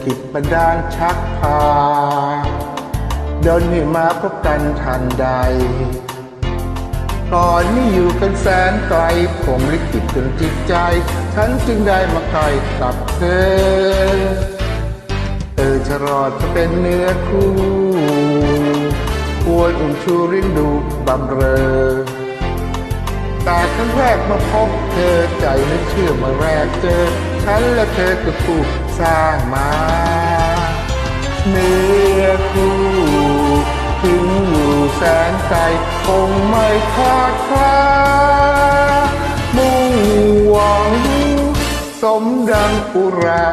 ลิขิตบันดาลชักพาเดินให้มาพบกันทันใด ก่อนนี้อยู่กันแสนไกลผมลิขิตจนจิตใจ ฉันจึงได้มาใกล้กับเธอ เออจะรอดจะเป็นเนื้อคู่ควรอุ่นชูรินดูบำเรอ แต่ครั้งแรกมาพบเธอใจไม่เชื่อเมื่อแรกเจอ ฉันและเธอคือผู้สร้างมาเนื้อคู่ถึงอยู่แสนไกลคงไม่คาดคลามุ่งหวัง สมดังอุรา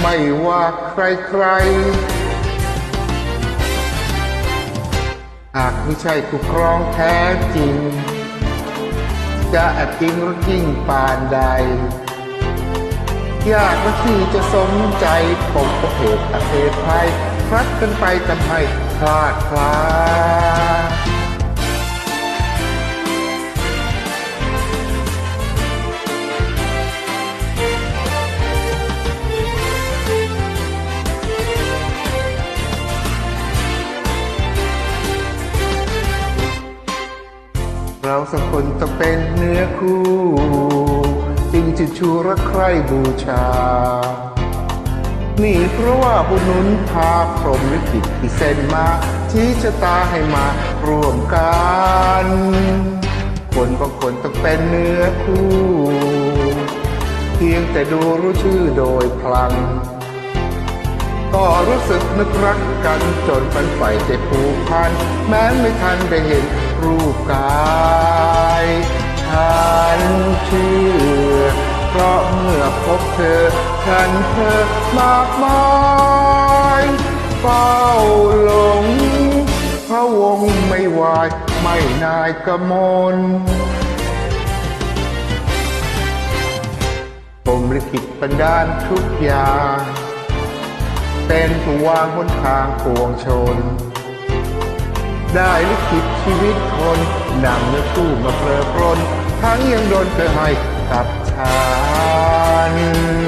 ไม่ว่าใครใครหากไม่ใช่คู่ครองแท้จริง จะแอบจริงหรือจริงปานใด ยากก็ที่จะสมใจผมก็เหตุอาเทศภัยพลัดกันไปทำให้พลาดพลาด เราสองคนต้องเป็นเนื้อคู่ จึงจะชูรักใครบูชา นี่เพราะว่าบุญนุนพาพรหมลิขิตที่เส้นมาชี้ชะตาให้มาร่วมกัน คนบางคนต้องเป็นเนื้อคู่ เพียงแต่ดูรู้ชื่อโดยพลังก็รู้สึกนึกรักกันจนฝันใฝ่ใจผูกพัน แม้ไม่ทันได้เห็น รูปกายฉันเชื่อ เพราะเมื่อพบเธอ ฉันเธอมากมายเฝ้าหลงพระวงไม่วาย ไม่นายกมลผมลิขิตบันดาลทุกอย่าง เป็นผู้วางบนทางปวงชน ได้ลิขิตชีวิตคนนำเนื้อสู้มาเพลิดเพลินทั้งยังโดนเธอให้กับฉัน